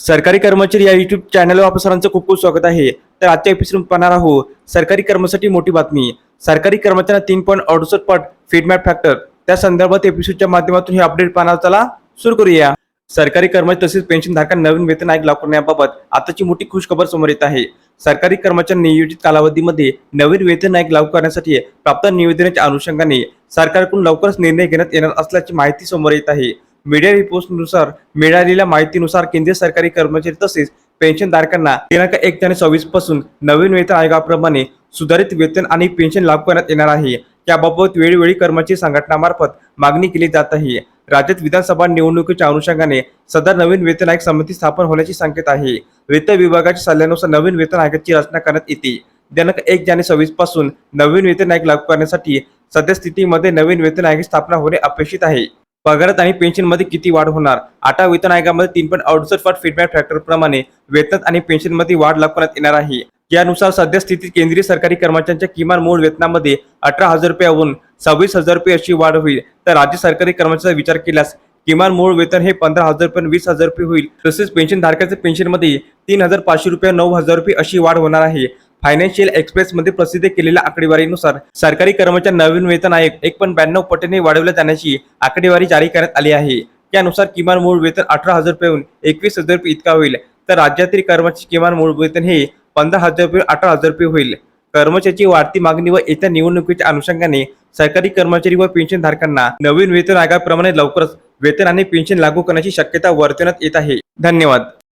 सरकारी कर्मचारी या युट्यूब चॅनलवर आपल्या सरांचं खूप खूप स्वागत आहे. तर आजच्या एपिसोड पाहणार आहोत सरकारी कर्मचारी मोठी बातमी. सरकारी कर्मचाऱ्यांना तीन पॉईंट अडुसष्ट पट फीडबॅक फॅक्टर त्या संदर्भात एपिसोडच्या माध्यमातून हे अपडेट पाहणार चला सुरू करूया. सरकारी कर्मचारी तसेच पेन्शन धारकांना नवीन वेतन आयोग लागू करण्याबाबत आताची मोठी खुश खबर समोर येत आहे. सरकारी कर्मचारी नियोजित कालावधीमध्ये नवीन वेतन आयोग लागू करण्यासाठी प्राप्त निवेदनाच्या अनुषंगाने सरकारकडून लवकरच निर्णय घेण्यात येणार असल्याची माहिती समोर येत आहे. मीडिया रिपोर्टनुसार मिळालेल्या माहितीनुसार केंद्रीय सरकारी कर्मचारी तसेच पेन्शनधारकांना दिनांक एक ते सव्वीसपासून नवीन वेतन आयोगाप्रमाणे सुधारित वेतन आणि पेन्शन लागू करण्यात येणार आहे. याबाबत वेळोवेळी कर्मचारी संघटनामार्फत मागणी केली जात आहे. राज्यात विधानसभा निवडणुकीच्या अनुषंगाने सदर नवीन वेतन आयोग समिती स्थापन होण्याची संकेत आहे. वित्त विभागाच्या सल्ल्यानुसार नवीन वेतन आयोगाची रचना करण्यात येते. दिनांक एक जाने सव्वीसपासून नवीन वेतन आयोग लागू करण्यासाठी सद्यस्थितीमध्ये नवीन वेतन आयोग स्थापना होणे अपेक्षित आहे. पगारात आणि पेन्शनमध्ये किती वाढ होणार? आता वेतन आयोगामध्ये तीन पॉईंट अडुसष्ट पट फीडबॅक फॅक्टर प्रमाणे वेतन आणि पेन्शनमध्ये वाढ लागू येणार आहे. यानुसार सध्या स्थितीत केंद्रीय सरकारी कर्मचाऱ्यांच्या किमान मूळ वेतनामध्ये अठरा हजार रुपयाहून सव्वीस हजार रुपये अशी वाढ होईल. तर राज्य सरकारी कर्मचाऱ्याचा विचार केल्यास किमान मूळ वेतन हे पंधरा हजार रुपये वीस हजार रुपये होईल. तसेच पेन्शन धारकाच्या पेन्शनमध्ये तीन हजार पाचशे रुपये नऊ हजार रुपये अशी वाढ होणार आहे. फायनान्शियल एक्सप्रेस मध्ये प्रसिद्ध केलेल्या आकडेवारीनुसार सरकारी कर्मचारी नवीन वेतन आयोग एक पण ब्याण्णव पटीने वाढवल्या जाण्याची आकडेवारी जारी करण्यात आली आहे. त्यानुसार किमान मूळ वेतन अठरा हजार रुपयेहून एकवीस हजार रुपये इतका होईल. तर राज्यातील कर्मचारी किमान मूळ वेतन हे पंधरा हजार रुपये अठरा हजार रुपये होईल. कर्मचाऱ्याची वाढती मागणी व येत्या निवडणुकीच्या अनुषंगाने सरकारी कर्मचारी व पेन्शन धारकांना नवीन वेतन आयोगाप्रमाणे लवकरच वेतन आणि पेन्शन लागू करण्याची शक्यता वर्तवण्यात येत आहे. धन्यवाद.